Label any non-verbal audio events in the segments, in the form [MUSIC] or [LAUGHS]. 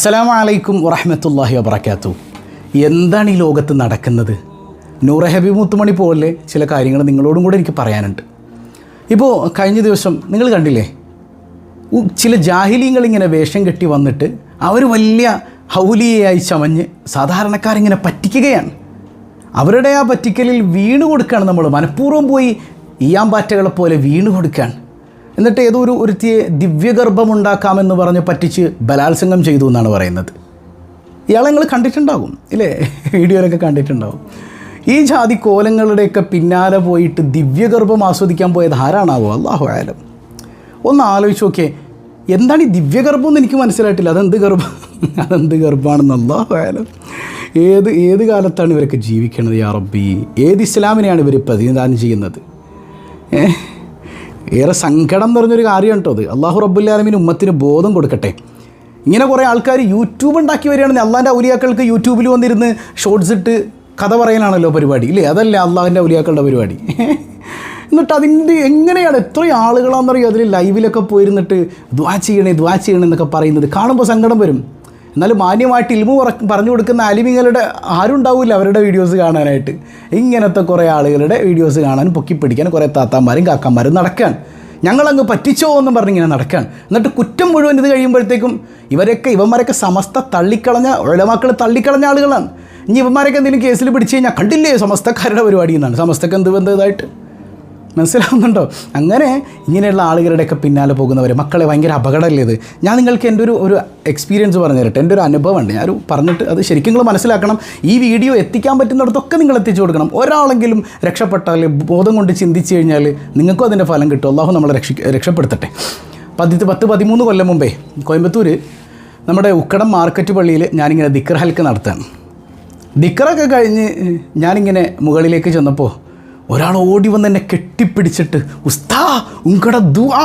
അസ്സലാമു അലൈക്കും വറഹമത്തല്ലാഹി വബർക്കാത്തു എന്താണ് ഈ ലോകത്ത് നടക്കുന്നത്? നൂറ ഹബീബ് മുത്തുമണി പോലെ ചില കാര്യങ്ങൾ നിങ്ങളോടും കൂടെ എനിക്ക് പറയാനുണ്ട്. ഇപ്പോൾ കഴിഞ്ഞ ദിവസം നിങ്ങൾ കണ്ടില്ലേ? ചില ജാഹിലീങ്ങൾ ഇങ്ങനെ വേഷം കെട്ടി വന്നിട്ട് അവർ വലിയ ഹൗലിയായി ചമഞ്ഞ് സാധാരണക്കാരിങ്ങനെ പറ്റിക്കുകയാണ്. അവരുടെ ആ പറ്റിക്കലിൽ വീണ് കൊടുക്കുകയാണ് നമ്മൾ മനഃപൂർവം പോയി ഈയാമ്പാറ്റകളെ പോലെ വീണ് കൊടുക്കുകയാണ് എന്നിട്ട് ഏതോ ഒരു ഒരുത്തിയെ ദിവ്യഗർഭമുണ്ടാക്കാമെന്ന് പറഞ്ഞ് പറ്റിച്ച് ബലാത്സംഗം ചെയ്തു എന്നാണ് പറയുന്നത്. ഇയാളെ നിങ്ങൾ കണ്ടിട്ടുണ്ടാകും ഇല്ലേ? വീഡിയോയിലൊക്കെ കണ്ടിട്ടുണ്ടാകും. ഈ ജാതി കോലങ്ങളുടെയൊക്കെ പിന്നാലെ പോയിട്ട് ദിവ്യഗർഭം ആസ്വദിക്കാൻ പോയത് ആരാണാവോ? അള്ളാഹു ആയാലും ഒന്ന് ആലോചിച്ച് നോക്കിയേ എന്താണ് ഈ ദിവ്യഗർഭം എന്ന് എനിക്ക് മനസ്സിലായിട്ടില്ല. അതെന്ത് ഗർഭം? അതെന്ത് ഗർഭമാണെന്ന് അള്ളാഹു ആയാലും ഏത് ഏത് കാലത്താണ് ഇവരൊക്കെ ജീവിക്കണത് യാ റബ്ബി? ഏത് ഇസ്ലാമിനെയാണ് ഇവർ പ്രതിനിധാനം ചെയ്യുന്നത്? ഏ? ഏറെ സങ്കടം നിറഞ്ഞൊരു കാര്യമാണ് കേട്ടോ അത്. അള്ളാഹു റബ്ബുല്ലാലമിന് ഉമ്മത്തിന് ബോധം കൊടുക്കട്ടെ. ഇങ്ങനെ കുറേ ആൾക്കാർ യൂട്യൂബ് ഉണ്ടാക്കി വരികയാണെങ്കിൽ അള്ളാന്റെ ഔലിയാക്കൾക്ക് യൂട്യൂബിൽ വന്നിരുന്ന് ഷോർട്സ് ഇട്ട് കഥ പറയാനാണല്ലോ പരിപാടി. ഇല്ലേ? അതല്ല അള്ളാഹിന്റെ ഔലിയാക്കളുടെ പരിപാടി. [LAUGHS] എന്നിട്ട് അതിന്റെ എങ്ങനെയാണ്? എത്ര ആളുകളാണെന്നറിയോ? അതിൽ ലൈവിലൊക്കെ പോയിരുന്നിട്ട് ദ്വാ ചെയ്യണേ ദ്വാ ചെയ്യണേ എന്നൊക്കെ പറയുന്നത്. കാണുമ്പോൾ സങ്കടം വരും. എന്നാലും മാന്യമായിട്ട് ഇൽമു പറ പറഞ്ഞു കൊടുക്കുന്ന അലിമിങ്ങളുടെ ആരും ഉണ്ടാവില്ല അവരുടെ വീഡിയോസ് കാണാനായിട്ട്. ഇങ്ങനത്തെ കുറേ ആളുകളുടെ വീഡിയോസ് കാണാൻ പൊക്കിപ്പിടിക്കാൻ കുറേ താത്താന്മാരും കാക്കന്മാരും നടക്കാൻ ഞങ്ങളങ്ങ് പറ്റിച്ചോ എന്നും പറഞ്ഞിങ്ങനെ നടക്കാൻ എന്നിട്ട് കുറ്റം മുഴുവൻ ഇത് കഴിയുമ്പോഴത്തേക്കും ഇവരൊക്കെ ഇവന്മാരൊക്കെ സമസ്ത തള്ളിക്കളഞ്ഞ ഒഴമാക്കൾ തള്ളിക്കളഞ്ഞ ആളുകളാണ്. ഇനി ഇവന്മാരൊക്കെ എന്തെങ്കിലും കേസിൽ പിടിച്ചു കഴിഞ്ഞാൽ കണ്ടില്ലേ സമസ്തക്കാരുടെ പരിപാടി എന്നാണ്. സമസ്തക്ക് എന്ത് ബന്ധമായിട്ട് മനസ്സിലാവുന്നുണ്ടോ? അങ്ങനെ ഇങ്ങനെയുള്ള ആളുകളുടെയൊക്കെ പിന്നാലെ പോകുന്നവർ മക്കളെ ഭയങ്കര അപകടമല്ലേ ഇത്? ഞാൻ നിങ്ങൾക്ക് എന്റെ ഒരു ഒരു എക്സ്പീരിയൻസ് പറഞ്ഞു തരട്ടെ എന്റെ ഒരു അനുഭവമുണ്ട്. ഞാൻ പറഞ്ഞിട്ട് അത് ശരിക്കും നിങ്ങൾ മനസ്സിലാക്കണം. ഈ വീഡിയോ എത്തിക്കാൻ പറ്റുന്നിടത്തൊക്കെ നിങ്ങൾ എത്തിച്ചു കൊടുക്കണം. ഒരാളെങ്കിലും രക്ഷപ്പെട്ടാൽ ബോധം കൊണ്ട് ചിന്തിച്ചു കഴിഞ്ഞാൽ നിങ്ങൾക്കും അതിന്റെ ഫലം കിട്ടും. അള്ളാഹു നമ്മളെ രക്ഷ രക്ഷപ്പെടുത്തട്ടെ. പതി പത്ത് പതിമൂന്ന് കൊല്ലം മുമ്പേ കോയമ്പത്തൂർ നമ്മുടെ ഉക്കടം മാർക്കറ്റ് പള്ളിയിൽ ഞാനിങ്ങനെ ദിക്കർ ഹൽക്ക് നടത്തുകയാണ്. ദിക്കറൊക്കെ കഴിഞ്ഞ് ഞാനിങ്ങനെ മുകളിലേക്ക് ചെന്നപ്പോൾ ഒരാൾ ഓടി വന്ന് എന്നെ കെട്ടിപ്പിടിച്ചിട്ട് ഉസ്താ ഉങ്കട ദുആ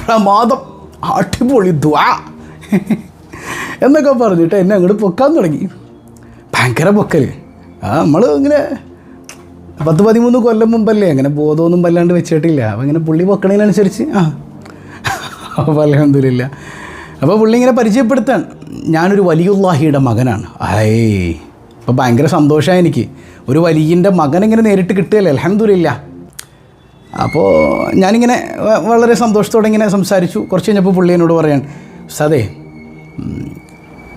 പ്രമാദം അടിപൊളി ദുആ. എന്നൊക്കെ പറഞ്ഞിട്ട് എന്നെ അങ്ങോട്ട് പൊക്കാൻ തുടങ്ങി. ഭയങ്കര പൊക്കൽ ആ നമ്മൾ ഇങ്ങനെ പത്ത് പതിമൂന്ന് കൊല്ലം മുമ്പല്ലേ അങ്ങനെ ബോധമൊന്നും വല്ലാണ്ട് വെച്ചിട്ടില്ല. അപ്പം ഇങ്ങനെ പുള്ളി പൊക്കണതിനനുസരിച്ച് ആ. അപ്പോൾ അലഹമില്ല അപ്പോൾ പുള്ളി ഇങ്ങനെ പരിചയപ്പെടുത്താൻ ഞാനൊരു വലിയുല്ലാഹിയുടെ മകനാണ്. ഐ അപ്പോൾ ഭയങ്കര സന്തോഷമായി എനിക്ക്. ഒരു വലിയന്റെ മകൻ ഇങ്ങനെ നേരിട്ട് കിട്ടുകയല്ലേ? അലഹമില്ല അപ്പോൾ ഞാനിങ്ങനെ വളരെ സന്തോഷത്തോടെ ഇങ്ങനെ സംസാരിച്ചു. കുറച്ച് കഴിഞ്ഞപ്പോൾ പുള്ളി പറയാൻ സതേ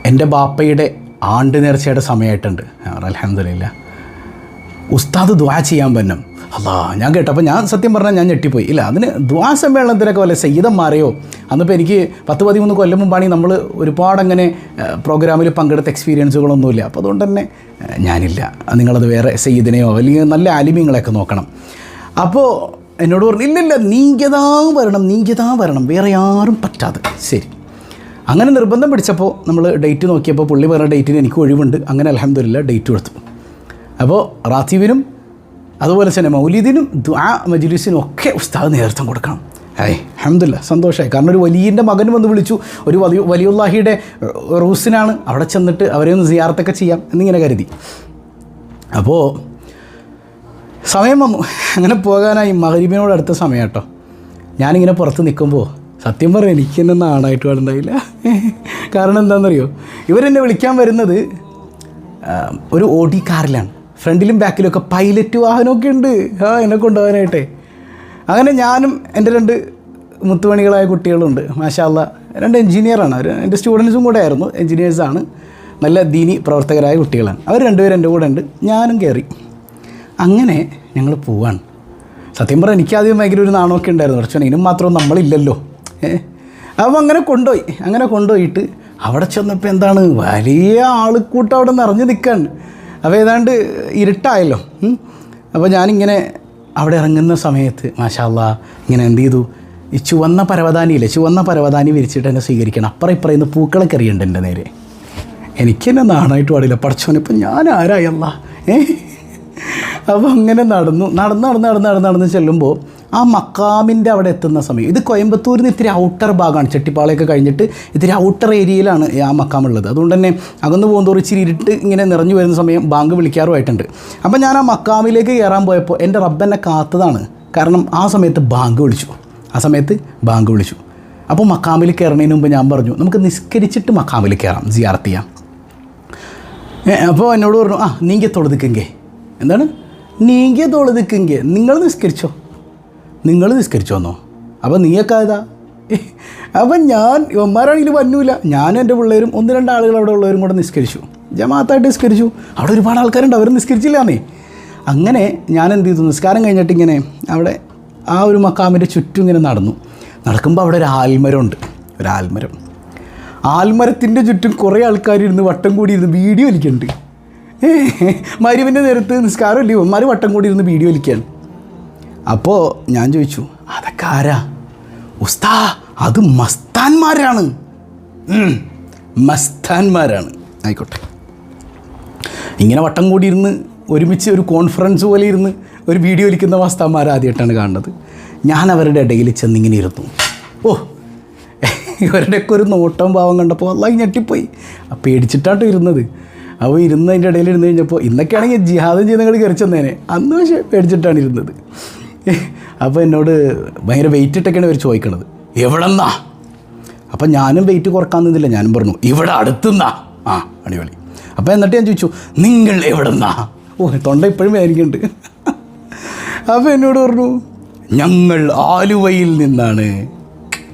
എന്റെ ബാപ്പയുടെ ആണ്ട് നേർച്ചയുടെ സമയമായിട്ടുണ്ട്. അലഹമില്ല ഉസ്താദ് ദ്വാ ചെയ്യാൻ പറ്റും അല്ലാ ഞാൻ കേട്ടപ്പോൾ ഞാൻ സത്യം പറഞ്ഞാൽ ഞാൻ ഞെട്ടിപ്പോയി. ഇല്ല അതിന് ദ്വാ സമ്മേളനത്തിനൊക്കെ വല്ല സയ്യിദന്മാരെയോ അന്നിപ്പോൾ എനിക്ക് പത്ത് പതിമൂന്ന് കൊല്ലം മുമ്പാണ് നമ്മൾ ഒരുപാട് അങ്ങനെ പ്രോഗ്രാമിൽ പങ്കെടുത്ത എക്സ്പീരിയൻസുകളൊന്നുമില്ല. അപ്പോൾ അതുകൊണ്ട് തന്നെ ഞാനില്ല. നിങ്ങളത് വേറെ സയ്യിദിനെയോ അല്ലെങ്കിൽ നല്ല ആലിമ്യങ്ങളെയൊക്കെ നോക്കണം. അപ്പോൾ എന്നോട് പറഞ്ഞു ഇല്ലില്ല നീങ്കതാ വരണം നീങ്കതാ വരണം. വേറെ ആരും പറ്റാതെ. ശരി. അങ്ങനെ നിർബന്ധം പിടിച്ചപ്പോൾ നമ്മൾ ഡേറ്റ് നോക്കിയപ്പോൾ പുള്ളി പറഞ്ഞ ഡേറ്റിന് എനിക്ക് ഒഴിവുണ്ട്. അങ്ങനെ അലഹമില്ല ഡേറ്റ് കൊടുത്തു. അപ്പോൾ റാത്തീവിനും അതുപോലെ തന്നെ മൗലീദിനും ദ്വാ മജ്ലിസിനും ഒക്കെ ഉസ്താദ് നേതൃത്വം കൊടുക്കണം. ഏയ് അഹമ്മദില്ല സന്തോഷമായി കാരണം ഒരു വലിയന്റെ മകൻ വന്ന് വിളിച്ചു ഒരു വലിയ വലിയുള്ളാഹിയുടെ റൂസിനാണ്. അവിടെ ചെന്നിട്ട് അവരെ ഒന്ന് സിയാർത്തൊക്കെ ചെയ്യാം എന്നിങ്ങനെ കരുതി. അപ്പോൾ സമയം വന്നു. അങ്ങനെ പോകാനായി മഹരീബിനോട് അടുത്ത സമയം കേട്ടോ. ഞാനിങ്ങനെ പുറത്ത് നിൽക്കുമ്പോൾ സത്യം പറഞ്ഞാൽ എനിക്ക് തന്നെ നാണായിട്ട് പാടുണ്ടായില്ല കാരണം എന്താണെന്നറിയോ? ഇവരെന്നെ വിളിക്കാൻ വരുന്നത് ഒരു ഓടി കാറിലാണ്. ഫ്രണ്ടിലും ബാക്കിലും ഒക്കെ പൈലറ്റ് വാഹനമൊക്കെ ഉണ്ട്. ആ എന്നെ കൊണ്ടുപോകാനായിട്ടേ. അങ്ങനെ ഞാനും എന്റെ രണ്ട് മുത്തുമണികളായ കുട്ടികളുണ്ട്. മാഷാല്ല രണ്ട് എൻജിനീയറാണ് അവർ എന്റെ സ്റ്റുഡൻസും കൂടെ ആയിരുന്നു. എൻജിനീയേഴ്സാണ് നല്ല ദീനി പ്രവർത്തകരായ കുട്ടികളാണ്. അവർ രണ്ടുപേരും എന്റെ കൂടെ ഉണ്ട്. ഞാനും കയറി അങ്ങനെ ഞങ്ങൾ പോവാണ്. സത്യം പറഞ്ഞാൽ എനിക്കാദ്യം ഭയങ്കര ഒരു നാണമൊക്കെ ഉണ്ടായിരുന്നു. പക്ഷേ ഇതിനും മാത്രം നമ്മളില്ലല്ലോ. ഏ? അപ്പോൾ അങ്ങനെ കൊണ്ടുപോയി. അങ്ങനെ കൊണ്ടുപോയിട്ട് അവിടെ ചെന്നപ്പോൾ എന്താണ്? വലിയ ആൾക്കൂട്ടം അവിടെ നിറഞ്ഞു നിൽക്കുകയാണ് അപ്പോൾ ഏതാണ്ട് ഇരുട്ടായല്ലോ. അപ്പോൾ ഞാനിങ്ങനെ അവിടെ ഇറങ്ങുന്ന സമയത്ത് മാഷാല്ല ഇങ്ങനെ എന്ത് ചെയ്തു? ഈ ചുവന്ന പരവതാനിയില്ലേ ചുവന്ന പരവതാനി വിരിച്ചിട്ട് എന്നെ സ്വീകരിക്കണം. അപ്പുറം ഇപ്പുറം ഇന്ന് പൂക്കളൊക്കെ എറിയുന്നുണ്ട് എന്റെ നേരെ. എനിക്ക് തന്നെ നാണായിട്ട് പാടില്ല. പഠിച്ചോനിപ്പം ഞാൻ ആരായല്ല ഏ? അപ്പോൾ അങ്ങനെ നടന്നു. നടന്ന് നടന്ന് നടന്ന് നടന്ന് നടന്ന് ചെല്ലുമ്പോൾ ആ മക്കാമിന്റെ അവിടെ എത്തുന്ന സമയം. ഇത് കോയമ്പത്തൂരിൽ നിന്ന് ഇത്തിരി ഔട്ടർ ഭാഗമാണ് ചെട്ടിപ്പാളയൊക്കെ കഴിഞ്ഞിട്ട് ഇത്തിരി ഔട്ടർ ഏരിയയിലാണ് ആ മക്കാം ഉള്ളത് അതുകൊണ്ട് തന്നെ അകന്ന് പോകുന്നതോറും ഇച്ചിരി ഇരുട്ട് ഇങ്ങനെ നിറഞ്ഞു വരുന്ന സമയം ബാങ്ക് വിളിക്കാറുമായിട്ടുണ്ട്. അപ്പോൾ ഞാൻ ആ മക്കാമിലേക്ക് കയറാൻ പോയപ്പോൾ എന്റെ റബ്ബെന്നെ കാത്തതാണ്. കാരണം ആ സമയത്ത് ബാങ്ക് വിളിച്ചു. ആ സമയത്ത് ബാങ്ക് വിളിച്ചു. അപ്പോൾ മക്കാമിൽ കയറണതിന് മുമ്പ് ഞാൻ പറഞ്ഞു നമുക്ക് നിസ്കരിച്ചിട്ട് മക്കാമിൽ കയറാം. സിയാർത്ത് അപ്പോൾ എന്നോട് പറഞ്ഞു ആ നീങ്ക തൊഴുതിക്കെങ്കേ എന്താണ്? നീങ്ക തൊഴുതിക്കെങ്കേ നിങ്ങൾ നിസ്കരിച്ചോ. നിങ്ങൾ നിസ്കരിച്ചു വന്നോ? അപ്പോൾ നീയൊക്കെ ഏതാ അപ്പം ഞാൻ ഒന്മാരാണെങ്കിലും വന്നൂല. ഞാനും എന്റെ പിള്ളേരും ഒന്ന് രണ്ട് ആളുകൾ അവിടെ ഉള്ളവരും കൂടെ നിസ്കരിച്ചു. ജമാഅത്തായിട്ട് നിസ്കരിച്ചു. അവിടെ ഒരുപാട് ആൾക്കാരുണ്ട്. അവർ നിസ്കരിച്ചില്ലാന്നേ. അങ്ങനെ ഞാൻ എന്ത് ചെയ്തു? നിസ്കാരം കഴിഞ്ഞിട്ട് ഇങ്ങനെ അവിടെ ആ ഒരു മക്കാമിന്റെ ചുറ്റും ഇങ്ങനെ നടന്നു. നടക്കുമ്പോൾ അവിടെ ഒരു ആൽമരമുണ്ട്. ഒരു ആൽമരം. ആൽമരത്തിന്റെ ചുറ്റും കുറേ ആൾക്കാർ ഇരുന്ന് വട്ടം കൂടി ഇരുന്ന് വീഡിയോ വലിക്കുന്നുണ്ട്. മരുവിന്റെ നേരത്ത് നിസ്കാരം ഇല്ലേ ഇവന്മാർ വട്ടം കൂടി ഇരുന്ന് വീഡിയോ വലിക്കുകയാണ്. അപ്പോൾ ഞാൻ ചോദിച്ചു അതൊക്കെ ആരാ? ഉസ്താ അത് മസ്താന്മാരാണ് മസ്താന്മാരാണ് ആയിക്കോട്ടെ. ഇങ്ങനെ വട്ടം കൂടി ഇരുന്ന് ഒരുമിച്ച് ഒരു കോൺഫറൻസ് പോലെ ഇരുന്ന് ഒരു വീഡിയോ ഒലിക്കുന്ന മസ്താന്മാർ ആദ്യമായിട്ടാണ് കാണുന്നത്. ഞാൻ അവരുടെ ഇടയിൽ ചെന്നിങ്ങനെ ഇരുന്നു. ഓ ഇവരുടെയൊക്കെ ഒരു നോട്ടം ഭാവം കണ്ടപ്പോൾ അല്ലാതെ ഞെട്ടിപ്പോയി. പേടിച്ചിട്ടാട്ടോ ഇരുന്നത്. അപ്പോൾ ഇരുന്നതിന്റെ ഇടയിൽ ഇരുന്ന് കഴിഞ്ഞപ്പോൾ ഇന്നൊക്കെയാണെങ്കിൽ ജിഹാദം ചെയ്യുന്ന നിങ്ങൾ കയറി ചെന്നേനെ. അന്ന് പക്ഷേ പേടിച്ചിട്ടാണ് ഇരുന്നത്. അപ്പോൾ എന്നോട് ഭയങ്കര വെയിറ്റ് ഇട്ടൊക്കെയാണ് ഇവർ ചോദിക്കണത്. എവിടെന്നാ? അപ്പം ഞാനും വെയിറ്റ് കുറയ്ക്കാൻ നിന്നില്ല. ഞാനും പറഞ്ഞു ഇവിടെ അടുത്തുന്നാ. ആ അടിപൊളി. അപ്പോൾ എന്നിട്ട് ഞാൻ ചോദിച്ചു നിങ്ങൾ എവിടെന്നാ? ഓ തൊണ്ട ഇപ്പോഴും വേദനിക്കുന്നുണ്ട്. അപ്പോൾ എന്നോട് പറഞ്ഞു ഞങ്ങൾ ആലുവയിൽ നിന്നാണ്.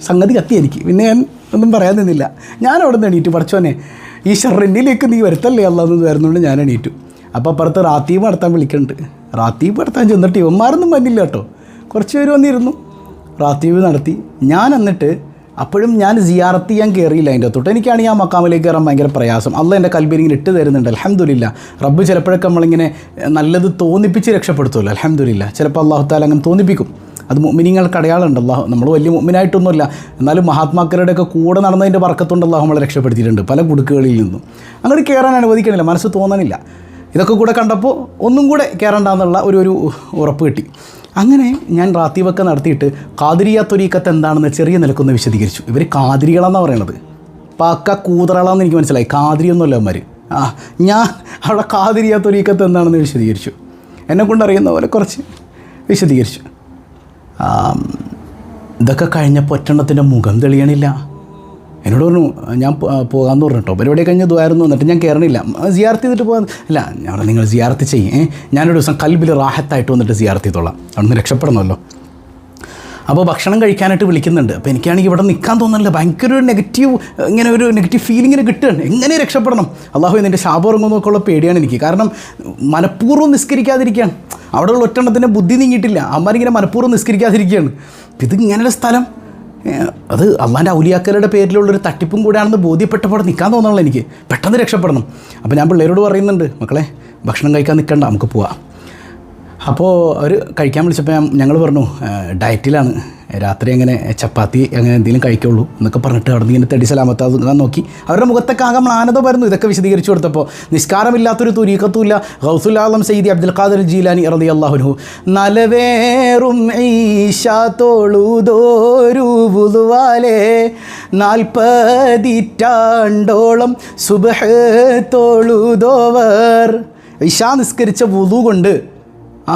സംഗതി കത്തി എനിക്ക്. പിന്നെ ഞാൻ ഒന്നും പറയാൻ നിന്നില്ല. ഞാൻ അവിടെ നിന്ന് എണീറ്റു. പഠിച്ചോനെ ഈ ഷെറിന്റിലേക്ക് നീ വരുത്തല്ലേ അല്ലാന്ന് വരുന്നുണ്ട് ഞാൻ എണീറ്റു. അപ്പോൾ അപ്പുറത്ത് റാത്തിയും നടത്താൻ വിളിക്കുന്നുണ്ട്. റാത്തീബ് നടത്താൻ ചെന്നിട്ട് ഇവന്മാരൊന്നും വന്നില്ല കേട്ടോ. കുറച്ച് പേര് വന്നിരുന്നു. റാത്തീബ് നടത്തി. ഞാൻ എന്നിട്ട് അപ്പോഴും ഞാൻ സിയാറത്ത് ചെയ്യാൻ കയറിയില്ല അതിന്റെ തൊട്ട് എനിക്കാണെങ്കിൽ ആ മക്കാമിലേക്ക് കയറാൻ ഭയങ്കര പ്രയാസം. അല്ല എന്റെ കൽബിനിങ്ങനെ ഇട്ട് തരുന്നുണ്ട്. അലഹമ്മദില്ല റബ്ബ് ചിലപ്പോഴൊക്കെ നമ്മളിങ്ങനെ നല്ലത് തോന്നിപ്പിച്ച് രക്ഷപ്പെടുത്തുമല്ലോ. അലഹമ്മദില്ല ചിലപ്പോൾ അള്ളാഹു താല അങ്ങനെ തോന്നിപ്പിക്കും. അത് മുമിനിങ്ങൾക്ക് അടയാളമുണ്ട്. അല്ലാഹു നമ്മൾ വലിയ മുമിനായിട്ടൊന്നുമില്ല എന്നാലും മഹാത്മാക്കളുടെയൊക്കെ കൂടെ നടന്നതിന്റെ വർക്കത്തുണ്ട് അള്ളാഹു നമ്മളെ രക്ഷപ്പെടുത്തിയിട്ടുണ്ട്. പല കുടുക്കുകളിൽ നിന്നും. അങ്ങോട്ട് കയറാൻ അനുവദിക്കണില്ല. മനസ്സ് തോന്നണില്ല. ഇതൊക്കെ കൂടെ കണ്ടപ്പോൾ ഒന്നും കൂടെ കയറണ്ടെന്നുള്ള ഒരു ഒരു ഉറപ്പ് കിട്ടി. അങ്ങനെ ഞാൻ റാത്തീവൊക്കെ നടത്തിയിട്ട് കാതിരിയ തൊരീക്കത്ത് എന്താണെന്ന് ചെറിയ നിലക്കൊന്ന് വിശദീകരിച്ചു. ഇവർ കാതിരികളെന്നാണ് പറയണത്. പാക്ക കൂതറളാന്ന് എനിക്ക് മനസ്സിലായി. കാതിരിയൊന്നുമല്ല അവന്മാർ ആ ഞാൻ അവിടെ കാതിരിയ തൊരീക്കത്ത് എന്താണെന്ന് വിശദീകരിച്ചു. എന്നെ കൊണ്ടറിയുന്ന പോലെ കുറച്ച് വിശദീകരിച്ചു. ഇതൊക്കെ കഴിഞ്ഞപ്പോൾ ഒറ്റെണ്ണത്തിന്റെ മുഖം തെളിയണില്ല. എന്നോട് പറഞ്ഞു ഞാൻ പോകാമെന്ന് പറഞ്ഞു കേട്ടോ പരിപാടി കഴിഞ്ഞ് ദ്വായിരുന്നു എന്നിട്ട് ഞാൻ കയറണില്ല സിയാർത്ത് ചെയ്തിട്ട് പോകാൻ അല്ല ഞാൻ പറഞ്ഞു, നിങ്ങൾ സിയാർത്ത് ചെയ്യും ഏ? ഞാനൊരു ദിവസം കൽബിൽ റാഹത്തായിട്ട് വന്നിട്ട് സിയാർത്ത് ചെയ്തോളാം. അവിടെ നിന്ന് രക്ഷപ്പെടണമല്ലോ. അപ്പോൾ ഭക്ഷണം കഴിക്കാനായിട്ട് വിളിക്കുന്നുണ്ട്. അപ്പോൾ എനിക്കാണെങ്കിൽ ഇവിടെ നിൽക്കാൻ തോന്നുന്നില്ല. ഭയങ്കര ഒരു നെഗറ്റീവ് ഇങ്ങനെ ഒരു നെഗറ്റീവ് ഫീലിങ്ങിന് കിട്ടുകയാണ്. എങ്ങനെ രക്ഷപ്പെടണം? അള്ളാഹു ഇതിന്റെ ശാപം ഇറങ്ങുന്നൊക്കെ ഉള്ള പേടിയാണ് എനിക്ക്. കാരണം മനഃപൂർവം നിസ്കരിക്കാതിരിക്കുകയാണ്. അവിടെയുള്ള ഒറ്റെണ്ണത്തിന്റെ ബുദ്ധി നീങ്ങിയിട്ടില്ല. അമ്മമാരിങ്ങനെ മനഃപൂർവം നിസ്കരിക്കാതിരിക്കുകയാണ്. ഇത് ഇങ്ങനെയുള്ള സ്ഥലം? അത് അള്ളാന്റെ ഔലിയാക്കലുടെ പേരിലുള്ളൊരു തട്ടിപ്പും കൂടെയാണെന്ന് ബോധ്യപ്പെട്ടപ്പോൾ നിൽക്കാൻ തോന്നണല്ലോ എനിക്ക്. പെട്ടെന്ന് രക്ഷപ്പെടണം. അപ്പോൾ ഞാൻ പിള്ളേരോട് പറയുന്നുണ്ട് മക്കളെ ഭക്ഷണം കഴിക്കാൻ നിൽക്കണ്ട നമുക്ക് പോവാം. അപ്പോൾ അവർ കഴിക്കാൻ വിളിച്ചപ്പോൾ ഞങ്ങൾ പറഞ്ഞു ഡയറ്റിലാണ്. രാത്രി അങ്ങനെ ചപ്പാത്തി അങ്ങനെ എന്തെങ്കിലും കഴിക്കുള്ളൂ എന്നൊക്കെ പറഞ്ഞിട്ട് അവിടെ നിന്ന് ഇങ്ങനെ തടി സലാമത്താകാൻ നോക്കി. അവരുടെ മുഖത്തൊക്കെ ആകെ മ്ലാനത വരുന്നു ഇതൊക്കെ വിശദീകരിച്ചു കൊടുത്തപ്പോൾ നിസ്കാരമില്ലാത്തൊരു തുരീക്കത്തുമില്ല ഹൗസുല്ലാലം സയ്യിദി അബ്ദുൽ ഖാദർ ജീലാനി ഇറതി അള്ളാഹുനു നലവേറും ഈശ തൊഴുതോരു ബുധുവാലേ നാൽപ്പതിറ്റാണ്ടോളം സുബഹത്തോളുതോവർ ഇഷ നിസ്കരിച്ച വുതു കൊണ്ട് ആ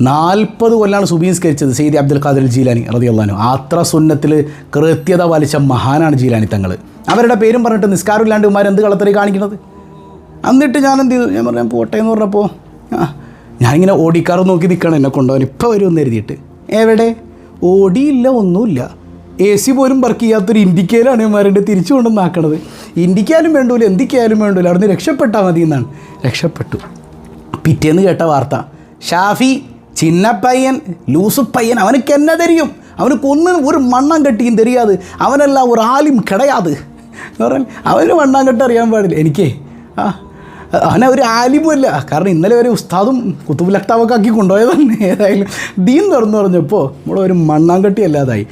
നാൽപ്പത് കൊല്ലാണ് സുബീൻ നിസ്കരിച്ചത് സെയ്ദി അബ്ദുൽ ഖാദർ ജീലാനി റതി അള്ളഹാനു അത്ര സുന്നത്തിൽ കൃത്യത വലിച്ച മഹാനാണ് ജീലാനി തങ്ങൾ അവരുടെ പേരും പറഞ്ഞിട്ട് നിസ്കാരമില്ലാണ്ട് ഇമാർ എന്ത് കളത്തറി കാണിക്കുന്നത്? എന്നിട്ട് ഞാൻ എന്ത് ചെയ്തു? ഞാൻ പറഞ്ഞു പോട്ടെ എന്ന് പറഞ്ഞപ്പോൾ ആ ഞാനിങ്ങനെ ഓടിക്കാറ് നോക്കി നിൽക്കണം എന്നെ കൊണ്ടുപോകാൻ ഇപ്പോൾ വരുമെന്ന് എഴുതിയിട്ട് എവിടെ? ഓടിയില്ല ഒന്നുമില്ല. എ സി പോലും വർക്ക് ചെയ്യാത്തൊരു ഇന്ത്യക്കയിലാണ് ഇമാരുടെ തിരിച്ചു കൊണ്ടുവന്നാക്കണത്. ഇന്ത്യക്കായാലും വേണ്ടൂല എന്തിക്കായാലും വേണ്ടൂല. അവിടുന്ന് രക്ഷപ്പെട്ടാൽ മതി എന്നാണ്. രക്ഷപ്പെട്ടു. പിറ്റേന്ന് കേട്ട വാർത്ത ഷാഫി ലൂസു പയ്യൻ എന്നാ തെരിയും? അവനക്ക് ഒന്നും ഒരു മണ്ണം കെട്ടിയും തെരിയാത് അവനെല്ലാം ഒരു ആലും കിടയാത്. എന്ന് പറഞ്ഞാൽ അവന് മണ്ണാൻ കെട്ട് അറിയാൻ പാടില്ല. എനിക്കേ ആ അവനെ ഒരു ആലിമുമല്ല കാരണം ഇന്നലെ ഒരു ഉസ്താദും കുത്തുപുലക്താവൊക്കെ ആക്കി കൊണ്ടുപോയതാണ് ഏതായാലും ദീൻ തുറന്നു പറഞ്ഞപ്പോൾ നമ്മളെ ഒരു മണ്ണാങ്കട്ടി അല്ലാതായി.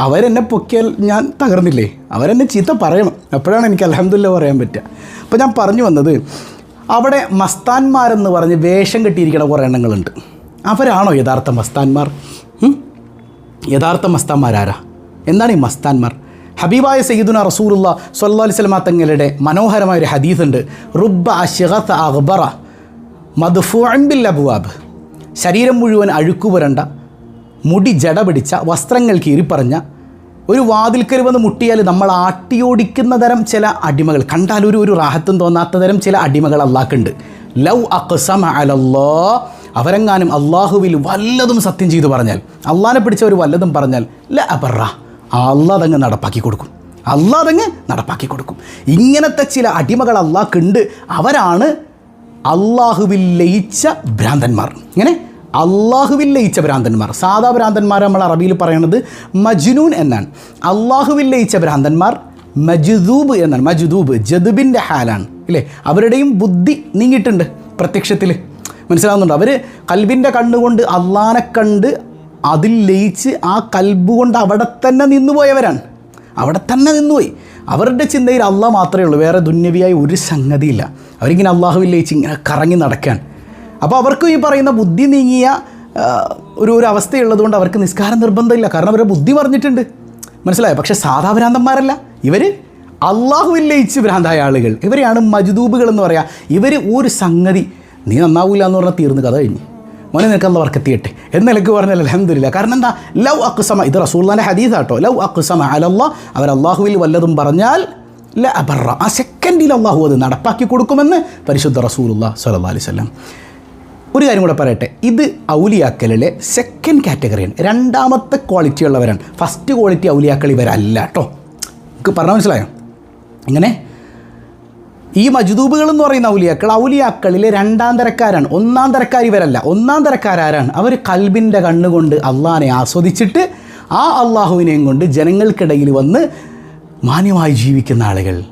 അവരെന്നെ പൊക്കിയാൽ ഞാൻ തകർന്നില്ലേ? അവരെന്നെ ചീത്ത പറയണം. അപ്പോഴാണ് എനിക്ക് അലഹമില്ല പറയാൻ പറ്റുക. അപ്പോൾ ഞാൻ പറഞ്ഞു വന്നത് അവിടെ മസ്താന്മാരെന്ന് പറഞ്ഞ് വേഷം കെട്ടിയിരിക്കുന്ന കുറേ എണ്ണങ്ങളുണ്ട്. അവരാണോ യഥാർത്ഥ മസ്താന്മാർ? യഥാർത്ഥ മസ്താന്മാരാരാ എന്താണ് ഈ മസ്താന്മാർ ഹബീബായ സയ്യിദുന റസൂറുള്ള സല്ലാ അലൈഹി സ്വലമാ തങ്ങളുടെ മനോഹരമായ ഒരു ഹദീസുണ്ട്. റുബ്ബ അഷിഖത്ത് മധുഫു മദ്ഫുഅംബിൽ അബുവാബ്. ശരീരം മുഴുവൻ അഴുക്കുപുരണ്ട മുടി ജട പിടിച്ച വസ്ത്രങ്ങൾ കീറിപ്പറഞ്ഞ ഒരു വാതിൽക്കൽ വന്ന് മുട്ടിയാൽ നമ്മൾ ആട്ടിയോടിക്കുന്ന തരം ചില അടിമകൾ. കണ്ടാൽ ഒരു ഒരു റാഹത്തും തോന്നാത്ത തരം ചില അടിമകൾ അള്ളാക്കുണ്ട് ലവ് അക്സം അലല്ലോ അവരെങ്ങാനും അള്ളാഹുവിൽ വല്ലതും സത്യം ചെയ്തു പറഞ്ഞാൽ അള്ളാഹിനെ പിടിച്ചവർ വല്ലതും പറഞ്ഞാൽ ല അബറ അള്ളാതങ്ങ് നടപ്പാക്കി കൊടുക്കും. അള്ളാതങ്ങ് നടപ്പാക്കി കൊടുക്കും. ഇങ്ങനത്തെ ചില അടിമകൾ അള്ളാഹ്ക്കുണ്ട്. അവരാണ് അള്ളാഹുവിൽ ലയിച്ച ഭ്രാന്തന്മാർ. ഇങ്ങനെ അള്ളാഹുവിൽ ലയിച്ച ഭ്രാന്തന്മാർ. സാധാ ഭ്രാന്തന്മാർ നമ്മൾ അറബിയിൽ പറയുന്നത് മജ്നൂൻ എന്നാണ്. അള്ളാഹുവിൽ ലയിച്ച ഭ്രാന്തന്മാർ മജുദൂബ് എന്നാണ്. മജുദൂബ് ജദുബിന്റെ ഹാലാണ്. ഇല്ലേ? അവരുടെയും ബുദ്ധി നീങ്ങിയിട്ടുണ്ട് പ്രത്യക്ഷത്തിൽ. മനസ്സിലാവുന്നുണ്ട്? അവർ കൽബിന്റെ കണ്ണുകൊണ്ട് അള്ളാനെ കണ്ട് അതിൽ ലയിച്ച് ആ കൽബ് കൊണ്ട് അവിടെ തന്നെ നിന്നുപോയവരാണ്. അവിടെ തന്നെ നിന്നുപോയി. അവരുടെ ചിന്തയിൽ അള്ളാഹ് മാത്രമേ ഉള്ളൂ. വേറെ ദുന്യവിയായി ഒരു സംഗതിയില്ല. അവരിങ്ങനെ അള്ളാഹുവിൽ ലയിച്ച് ഇങ്ങനെ കറങ്ങി നടക്കുകയാണ് അപ്പോൾ അവർക്ക് ഈ പറയുന്ന ബുദ്ധി നീങ്ങിയ ഒരു ഒരു അവസ്ഥയുള്ളതുകൊണ്ട് അവർക്ക് നിസ്കാരം നിർബന്ധമില്ല. കാരണം അവരുടെ ബുദ്ധി പറഞ്ഞിട്ടുണ്ട്. മനസ്സിലായോ? പക്ഷേ സാധാ ഭ്രാന്തന്മാരല്ല. ഇവർ അള്ളാഹുവിൽ ലയിച്ച് ഭ്രാന്തായ ആളുകൾ. ഇവരെയാണ് മജ്ദൂബുകൾ എന്ന് പറയുക ഇവർ ഒരു സംഗതി നീ നന്നാവൂല എന്ന് പറഞ്ഞാൽ തീർന്ന് കഥ കഴിഞ്ഞു. മോനെ നിനക്ക് അല്ല വർക്കെത്തിയട്ടെ. എന്ന് നിലയ്ക്ക് പറഞ്ഞാൽ അലഹമില്ല കാരണം എന്താ? ലവ് അക്കുസമ ഇത് റസൂള്ളാന്റെ ഹദീസാട്ടോ. ലവ് അക്കുസമ അലല്ല. അവർ അള്ളാഹുവിൽ വല്ലതും പറഞ്ഞാൽ ല അബറ. ആ സെക്കൻഡിൽ അള്ളാഹു അത് നടപ്പാക്കി കൊടുക്കുമെന്ന് പരിശുദ്ധ റസൂലുള്ള സലഹ് അലൈഹി സ്വലം ഒരു കാര്യം കൂടെ പറയട്ടെ. ഇത് ഔലിയാക്കലിലെ സെക്കൻഡ് കാറ്റഗറിയാണ് രണ്ടാമത്തെ ക്വാളിറ്റി ഉള്ളവരാണ്. ഫസ്റ്റ് ക്വാളിറ്റി ഔലിയാക്കൾ ഇവരല്ല കേട്ടോ. നിങ്ങൾക്ക് പറഞ്ഞാൽ മനസ്സിലായോ? ഇങ്ങനെ ഈ മജ്ദൂബുകൾ എന്ന് പറയുന്ന ഔലിയാക്കൾ ഔലിയാക്കളിലെ രണ്ടാം തരക്കാരാണ്. ഒന്നാം തരക്കാർ ഇവരല്ല. ഒന്നാം തരക്കാരാരാണ്. അവർ കൽബിന്റെ കണ്ണുകൊണ്ട് അള്ളാഹിനെ ആസ്വദിച്ചിട്ട് ആ അള്ളാഹുവിനെയും കൊണ്ട് ജനങ്ങൾക്കിടയിൽ വന്ന് മാന്യമായി ജീവിക്കുന്ന ആളുകൾ.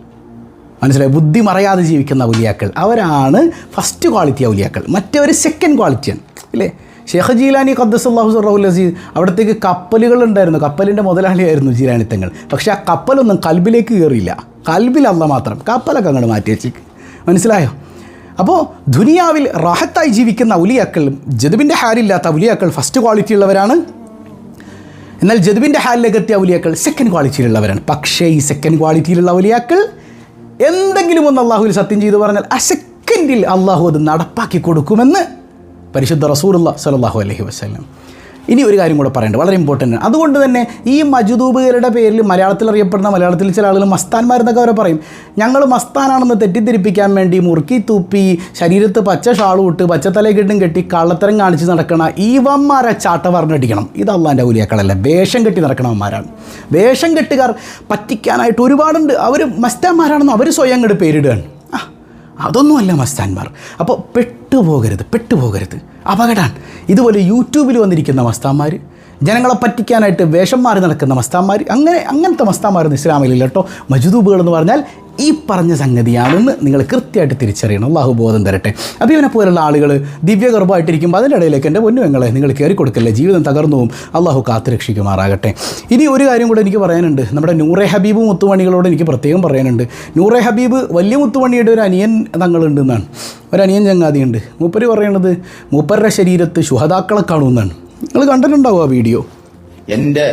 മനസ്സിലായി? ബുദ്ധി മറയാതെ ജീവിക്കുന്ന ഔലിയാക്കൾ. അവരാണ് ഫസ്റ്റ് ക്വാളിറ്റി ഔലിയാക്കൾ. മറ്റവർ സെക്കൻഡ് ക്വാളിറ്റിയാണ് ഇല്ലേ? ഷെയ്ഖ് ജീലാനി ഖദ്ദസല്ലാഹു റഹുൽ അസീസ് അവിടത്തേക്ക് കപ്പലുകൾ ഉണ്ടായിരുന്നു. കപ്പലിന്റെ മുതലാളിയായിരുന്നു ജീലാനിത്തങ്ങൾ പക്ഷേ ആ കപ്പലൊന്നും കൽബിലേക്ക് കയറിയില്ല. കൽബിലല്ല മാത്രം. കപ്പലൊക്കെ അങ്ങോട്ട് മാറ്റി വെച്ചേക്ക് മനസ്സിലായോ? അപ്പോൾ ദുനിയാവിൽ റാഹത്തായി ജീവിക്കുന്ന ഔലിയാക്കൾ ജദുബിന്റെ ഹാരില്ലാത്ത ഔലിയാക്കൾ ഫസ്റ്റ് ക്വാളിറ്റി ഉള്ളവരാണ്. എന്നാൽ ജദുബിന്റെ ഹാലിലേക്ക് എത്തിയ ഔലിയാക്കൾ സെക്കൻഡ് ക്വാളിറ്റിയിലുള്ളവരാണ് പക്ഷേ ഈ സെക്കൻഡ് ക്വാളിറ്റിയിലുള്ള ഔലിയാക്കൾ എന്തെങ്കിലും ഒന്ന് അള്ളാഹുവിൽ സത്യം ചെയ്തു പറഞ്ഞാൽ ആ സെക്കൻഡിൽ അള്ളാഹു അത് നടപ്പാക്കി കൊടുക്കുമെന്ന് പരിശുദ്ധ റസൂലുള്ള സലാഹു അലഹി വസ്ലം ഇനി ഒരു കാര്യം കൂടെ പറയേണ്ടത് വളരെ ഇമ്പോർട്ടന്റ് ആണ്. അതുകൊണ്ട് തന്നെ ഈ മജുദൂബുകാരുടെ പേരിൽ മലയാളത്തിൽ അറിയപ്പെടുന്ന മലയാളത്തിൽ ചില ആളുകൾ മസ്താന്മാരെന്നൊക്കെ അവരെ പറയും. ഞങ്ങൾ മസ്താനാണെന്ന് തെറ്റിദ്ധരിപ്പിക്കാൻ വേണ്ടി മുറുക്കി തൂപ്പി ശരീരത്ത് പച്ച ഷാളും ഇട്ട് പച്ചത്തലക്കെട്ടും കെട്ടി കള്ളത്തരം കാണിച്ച് നടക്കണ ഈവന്മാരെ ചാട്ട പറഞ്ഞടിക്കണം ഇത് അള്ളാന്റെ ഔലിയാക്കളല്ല വേഷം കെട്ടി നടക്കണവന്മാരാണ്. വേഷം കെട്ടുകാർ പറ്റിക്കാനായിട്ട് ഒരുപാടുണ്ട്. അവർ മസ്താന്മാരാണെന്ന് അവർ സ്വയം അങ്ങോട്ട് പേരിടുകയാണ്. അതൊന്നുമല്ല മസ്താന്മാർ അപ്പോൾ പെട്ടുപോകരുത് പെട്ടുപോകരുത്. അപകടമാണ് ഇതുപോലെ യൂട്യൂബിൽ വന്നിരിക്കുന്ന മസ്താന്മാർ ജനങ്ങളെ പറ്റിക്കാനായിട്ട് വേഷം മാറി നടക്കുന്ന മസ്താന്മാർ അങ്ങനെ അങ്ങനത്തെ മസ്താന്മാരൊന്നും ഇസ്ലാമിലില്ല കേട്ടോ. മജുദൂബുകൾ എന്ന് പറഞ്ഞാൽ ഈ പറഞ്ഞ സംഗതിയാണെന്ന് നിങ്ങൾ കൃത്യമായിട്ട് തിരിച്ചറിയണം. അള്ളാഹു ബോധം തരട്ടെ. അപ്പോൾ ഇവനെ പോലുള്ള ആളുകൾ ദിവ്യഗർഭമായിട്ടിരിക്കുമ്പോൾ അതിന്റെ ഇടയിലേക്ക് എന്റെ പൊന്നുവെങ്ങളെ നിങ്ങൾ കയറി കൊടുക്കല്ലേ? ജീവിതം തകർന്നു പോകും അള്ളാഹു കാത്തുരക്ഷിക്കുമാറാകട്ടെ ഇനി ഒരു കാര്യം കൂടെ എനിക്ക് പറയാനുണ്ട്. നമ്മുടെ നൂറെ ഹബീബ് മുത്തുമണികളോട് എനിക്ക് പ്രത്യേകം പറയാനുണ്ട്. നൂറെ ഹബീബ് വലിയ മുത്തുമണിയുടെ ഒരു അനിയൻ തങ്ങളുണ്ട് എന്നാണ് ഒരു അനിയൻ ചങ്ങാതിയുണ്ട്. മൂപ്പര് പറയണത് മൂപ്പരുടെ ശരീരത്ത് ശുഹതാക്കളെ കാണുമെന്നാണ് നിങ്ങൾ കണ്ടിട്ടുണ്ടാവും ആ വീഡിയോ? എന്റെ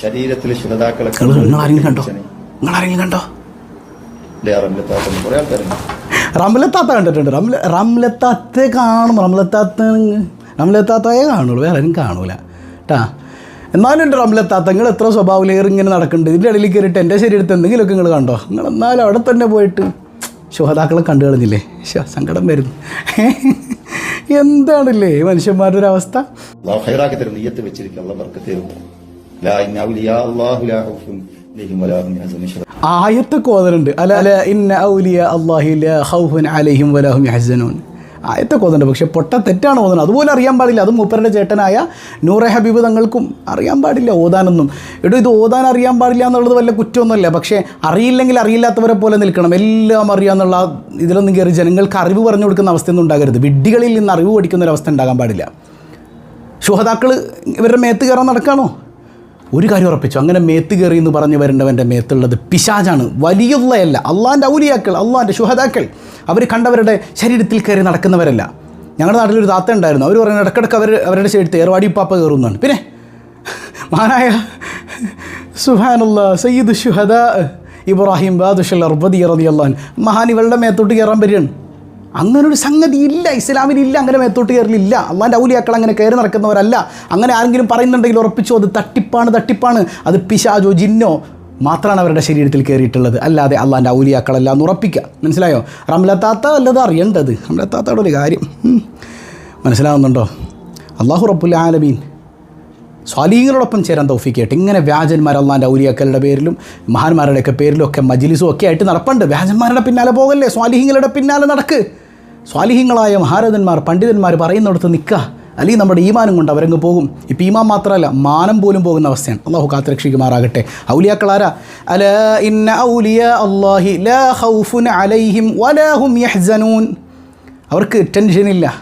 ശരീരത്തിലെ ശുഹതാക്കളെ നിങ്ങൾ നിങ്ങളാരെങ്കിലും കണ്ടോ? നിങ്ങളാരെങ്കിലും കണ്ടോ? റംലത്താത്തന്ന് കുറെ ആൾക്കാരുണ്ട്. റംലത്താത്ത കണ്ടിട്ടുണ്ട്. റംല റംലത്താത്തെ കാണും. റംലത്താത്ത റംലത്താത്തയെ കാണുള്ളൂ. വേറെ ആരും കാണൂല. കേട്ടാ എന്നാലും ഉണ്ട് റംലത്താത്ത നിങ്ങൾ എത്ര സ്വഭാവലേറി ഇങ്ങനെ നടക്കുന്നുണ്ട്. ഇതിന്റെ ഇടയിൽ കയറിയിട്ട് എന്റെ ശരീരത്തിൽ എന്തെങ്കിലുമൊക്കെ നിങ്ങൾ കണ്ടോ? നിങ്ങൾ എന്നാലും അവിടെ തന്നെ പോയിട്ട് ശുഹതാക്കളെ കണ്ടു കളഞ്ഞില്ലേ? സങ്കടം വരുന്നു. എന്താണല്ലേ മനുഷ്യന്മാരുടെ ഒരു അവസ്ഥ? ഹൈറാക്കി തരും നീയത്ത് വെച്ചിരിക്കും അള്ള ബർക്കത്ത് തരും കോതലുണ്ട് ആയത്ത് ഓതുന്നുണ്ട് അല്ല അല്ല അലൈഹിം വലാഹും പക്ഷെ പൊട്ട തെറ്റാണ് ഓതുന്നത് അതുപോലെ അറിയാൻ പാടില്ല. അത് മൂപ്പരുടെ ചേട്ടനായ നൂറെ ഹബീബ് തങ്ങൾക്കും അറിയാൻ പാടില്ല ഓതാനൊന്നും. എടോ ഇത് ഓതാൻ അറിയാൻ പാടില്ല എന്നുള്ളത് വല്ല കുറ്റമൊന്നുമല്ല. പക്ഷേ അറിയില്ലെങ്കിൽ അറിയില്ലാത്തവരെ പോലെ നിൽക്കണം. എല്ലാം അറിയാമെന്നുള്ള ഇതിലൊന്നും കയറി ജനങ്ങൾക്ക് അറിവ് പറഞ്ഞു കൊടുക്കുന്ന അവസ്ഥയൊന്നും ഉണ്ടാകരുത്. വിഡ്ഢികളിൽ നിന്ന് അറിവ് പഠിക്കുന്ന ഒരു അവസ്ഥ ഉണ്ടാകാൻ പാടില്ല. ശുഹതാക്കൾ ഇവരുടെ മേത്ത് കയറാൻ നടക്കാണോ? ഒരു കാര്യം ഉറപ്പിച്ചു. അങ്ങനെ മേത്ത് കയറി എന്ന് പറഞ്ഞു വരേണ്ടവന്റെ മേത്തുള്ളത് പിശാജാണ് വലിയുള്ളയല്ല. അള്ളാന്റെ ഔലിയാക്കൾ അള്ളാന്റെ ശുഹതാക്കൾ അവർ കണ്ടവരുടെ ശരീരത്തിൽ കയറി നടക്കുന്നവരല്ല. ഞങ്ങളുടെ നാട്ടിലൊരു താത്ത ഉണ്ടായിരുന്നു. അവർ പറയുന്നത് ഇടക്കിടക്ക് അവർ അവരുടെ ശരീരത്തിൽ ഏർവാടി പാപ്പ കയറുന്നതാണ് പിന്നെ മഹാനായ സുഹാനുള്ള സയ്യിദ് ഷുഹദ ഇബ്രാഹിം ബാദുഷൽ അർബദി അള്ളാൻ മഹാൻ ഇവളുടെ മേത്തോട്ട് കയറാൻ വരികയാണ്. അങ്ങനൊരു സംഗതി ഇല്ല ഇസ്ലാമിൽ ഇല്ല അങ്ങനെ മേത്തോട്ട് കയറലില്ല. അള്ളാന്റെ ഔലിയാക്കൾ അങ്ങനെ കയറി നടക്കുന്നവരല്ല. അങ്ങനെ ആരെങ്കിലും പറയുന്നുണ്ടെങ്കിൽ ഉറപ്പിച്ചോ അത് തട്ടിപ്പാണ് തട്ടിപ്പാണ്. അത് പിശാജോ ജിന്നോ മാത്രമാണ് അവരുടെ ശരീരത്തിൽ കയറിയിട്ടുള്ളത്. അല്ലാതെ അള്ളാന്റെ ഔലിയാക്കളല്ല എന്ന് ഉറപ്പിക്കുക. മനസ്സിലായോ? റംലത്താത്ത അല്ലത് അറിയേണ്ടത്? റംലത്താത്തയുടെ ഒരു കാര്യം. മനസ്സിലാവുന്നുണ്ടോ? അള്ളാഹു റബ്ബുൽ ആലമീൻ സ്വാലീങ്ങളോടൊപ്പം ചേരാൻ തൗഫിക്കായിട്ട് ഇങ്ങനെ വ്യാജന്മാർ അള്ളാന്റെ ഔലിയാക്കളുടെ പേരിലും മഹാന്മാരുടെയൊക്കെ പേരിലും ഒക്കെ മജിലിസും ഒക്കെ ആയിട്ട് നടപ്പുണ്ട്. വ്യാജന്മാരുടെ പിന്നാലെ പോകല്ലേ? സ്വാലിഹിങ്ങളുടെ പിന്നാലെ നടക്ക്. സ്വാലിഹിങ്ങളായ മഹാരഥന്മാർ പണ്ഡിതന്മാർ പറയുന്നിടത്ത് നിൽക്കുക. അല്ലെങ്കിൽ നമ്മുടെ ഈമാനം കൊണ്ട് അവരങ്ങ് പോകും. ഇപ്പം ഈമാൻ മാത്രമല്ല മാനം പോലും പോകുന്ന അവസ്ഥയാണ്. അള്ളാഹു കാത്തരക്ഷിക്കുമാറാകട്ടെ. ഔലിയാക്കളാരാ ഇന്ന ലാ അലൈഹിം യഹ്സനൂൻ. അവർക്ക് ടെൻഷനില്ല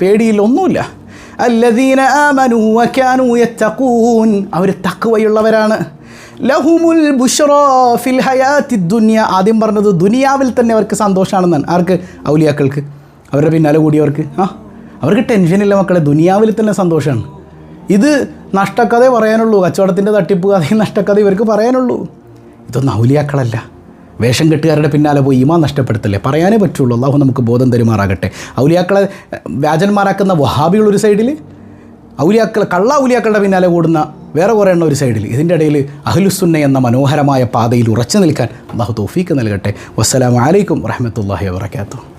പേടിയില്ല ഒന്നുമില്ല. അല്ലദീന ആമനു വകാനു യത്തഖൂൻ. അവർ തക്കുവയുള്ളവരാണ് ലഹുമുൽ ബുഷ്റാ ഫിൽ ഹയാത്തി ദുനിയ. ആദ്യം പറഞ്ഞത് ദുനിയാവിൽ തന്നെ അവർക്ക് സന്തോഷമാണെന്നാണ് ആർക്ക്? ഔലിയാക്കൾക്ക്. അവരുടെ പിന്നാലെ കൂടിയവർക്ക്. ആ അവർക്ക് ടെൻഷനില്ല മക്കളെ. ദുനിയാവിൽ തന്നെ സന്തോഷമാണ് ഇത് നഷ്ടക്കഥ പറയാനുള്ളൂ. കച്ചവടത്തിന്റെ തട്ടിപ്പ് കഥയും നഷ്ടക്കഥ ഇവർക്ക് പറയാനുള്ളൂ. ഇതൊന്നും ഔലിയാക്കളല്ല. വേഷം കെട്ടുകാരുടെ പിന്നാലെ പോയി ഇമാ നഷ്ടപ്പെടുത്തല്ലേ? പറയാനേ പറ്റുള്ളൂ. അള്ളാഹു നമുക്ക് ബോധം തരുമാറാകട്ടെ. ഔലിയാക്കളെ വ്യാജന്മാരാക്കുന്ന വഹാബികൾ ഒരു സൈഡിൽ ഔലിയാക്കൾ കള്ള ഔലിയാക്കളുടെ പിന്നാലെ കൂടുന്ന വേറെ കുറേ എണ്ണം ഒരു സൈഡിൽ ഇതിന്റെ ഇടയിൽ അഹ്ലുസുന്ന എന്ന മനോഹരമായ പാതയിൽ ഉറച്ചു നിൽക്കാൻ അള്ളാഹു തോഫീക്ക് നൽകട്ടെ. വസ്സലാമലൈക്കും വറഹമത്തല്ലാഹി വാബർക്കാത്തു